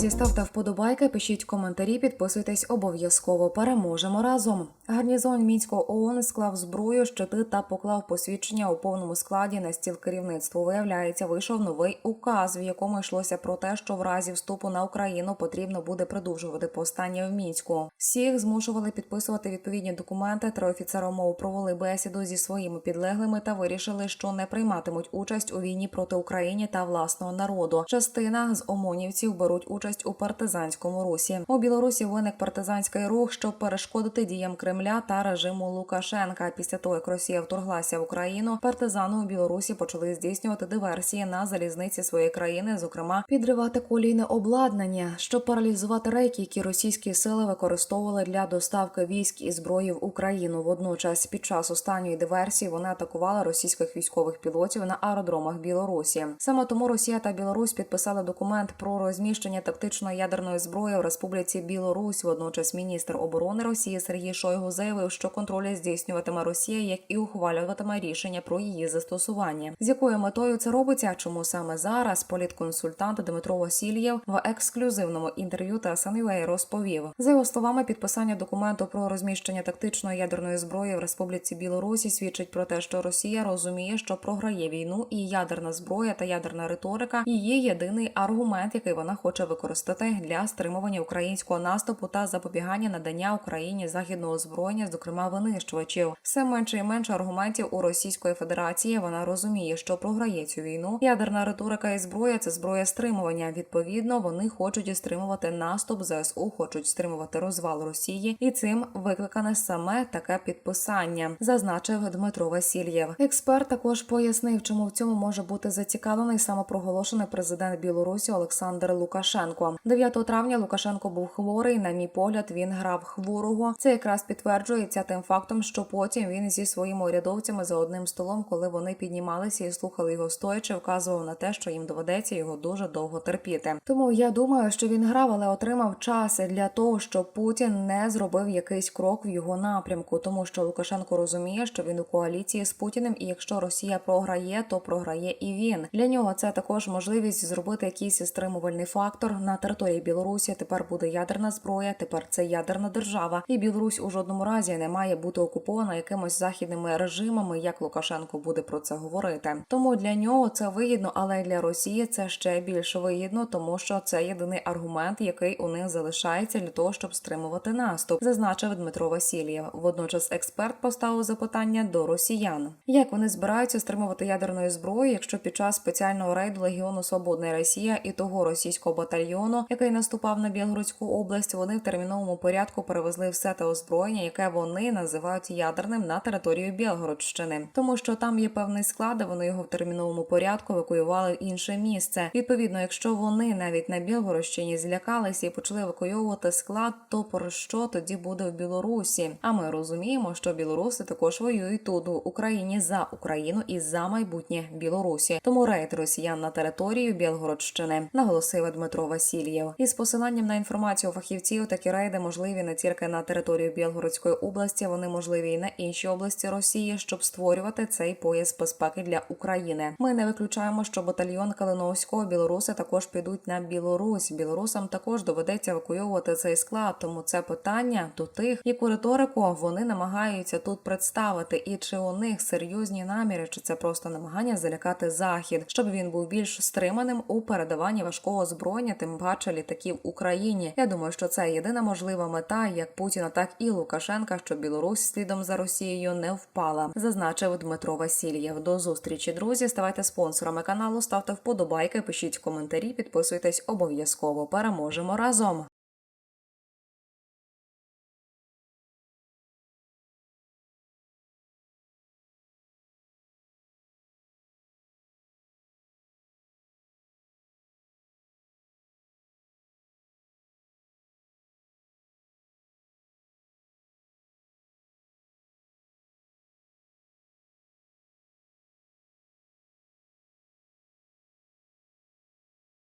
Друзі, ставте вподобайки, пишіть коментарі, підписуйтесь обов'язково. Переможемо разом. Гарнізон мінського ООН склав зброю, щити та поклав посвідчення у повному складі на стіл керівництву. Виявляється, вийшов новий указ, в якому йшлося про те, що в разі вступу на Україну потрібно буде продовжувати повстання в мінську. Всіх змушували підписувати відповідні документи. Три офіцери мов провели бесіду зі своїми підлеглими та вирішили, що не прийматимуть участь у війні проти України та власного народу. Частина з омонівців беруть участь у партизанському русі. У Білорусі виник партизанський рух, щоб перешкодити діям Кремля та режиму Лукашенка. Після того, як Росія вторглася в Україну, партизани у Білорусі почали здійснювати диверсії на залізниці своєї країни, зокрема підривати колійне обладнання, щоб паралізувати рейки, які російські сили використовували для доставки військ і зброї в Україну. Водночас, під час останньої диверсії вони атакували російських військових пілотів на аеродромах Білорусі. Саме тому Росія та Білорусь підписали документ про розміщення тактичної ядерної зброї в Республіці Білорусь. Водночас міністр оборони Росії Сергій Шойгу заявив, що контроль здійснюватиме Росія, як і ухвалюватиме рішення про її застосування. З якою метою це робиться? Чому саме зараз політконсультант Дмитро Васильєв в ексклюзивному інтерв'ю та Sunway розповів за його словами, підписання документу про розміщення тактичної ядерної зброї в Республіці Білорусі свідчить про те, що Росія розуміє, що програє війну, і ядерна зброя та ядерна риторика її єдиний аргумент, який вона хоче використати для стримування українського наступу та запобігання надання Україні західного озброєння, зокрема винищувачів. Все менше і менше аргументів у Російської Федерації. Вона розуміє, що програє цю війну. Ядерна риторика і зброя це зброя стримування. Відповідно, вони хочуть стримувати наступ ЗСУ, хочуть стримувати розвал Росії, і цим викликане саме таке підписання, зазначив Дмитро Васильєв. Експерт також пояснив, чому в цьому може бути зацікавлений самопроголошений президент Білорусі Олександр Лукашенко. 9 травня Лукашенко був хворий. На мій погляд, він грав хворого. Це якраз підтверджується тим фактом, що потім він зі своїми урядовцями за одним столом, коли вони піднімалися і слухали його стоячи, вказував на те, що їм доведеться його дуже довго терпіти. Тому я думаю, що він грав, але отримав час для того, щоб Путін не зробив якийсь крок в його напрямку, тому що Лукашенко розуміє, що він у коаліції з Путіним, і якщо Росія програє, то програє і він. Для нього це також можливість зробити якийсь стримувальний фактор на території Білорусі. Тепер буде ядерна зброя, тепер це ядерна держава, і Білорусь у жодному разі не має бути окупована якимось західними режимами, як Лукашенко буде про це говорити. Тому для нього це вигідно, але для Росії це ще більш вигідно, тому що це єдиний аргумент, який у них залишається для того, щоб стримувати наступ, зазначив Дмитро Васильєв. Водночас експерт поставив запитання до росіян: як вони збираються стримувати ядерною зброєю, якщо під час спеціального рейду Легіону Свободна Росія і того російського батальйону, який наступав на Білгородську область, вони в терміновому порядку перевезли все те озброєння, яке вони називають ядерним на територію Білгородщини, тому що там є певний склад, вони його в терміновому порядку евакуювали в інше місце. Відповідно, якщо вони навіть на Білгородщині злякалися і почали евакуйовувати склад, то про що тоді буде в Білорусі? А ми розуміємо, що білоруси також воюють тут у Україні за Україну і за майбутнє Білорусі. Тому рейд росіян на територію Білгородщини наголосив Дмитро Васильєв. Із посиланням на інформацію фахівців, такі рейди можливі не тільки на територію Білгородської області, вони можливі і на інші області Росії, щоб створювати цей пояс безпеки для України. Ми не виключаємо, що батальйон Калиновського білоруси також підуть на Білорусь. Білорусам також доведеться евакуйовувати цей склад. Тому це питання до тих, яку риторику вони намагаються тут представити, і чи у них серйозні наміри, чи це просто намагання залякати захід, щоб він був більш стриманим у передаванні важкого озброєння, тим паче літаків Україні. Я думаю, що це єдина можлива мета, як Путіна, так і Лукашенка, щоб Білорусь слідом за Росією не впала, зазначив Дмитро Васильєв. До зустрічі, друзі. Ставайте спонсорами каналу, ставте вподобайки, пишіть коментарі, підписуйтесь обов'язково. Переможемо разом.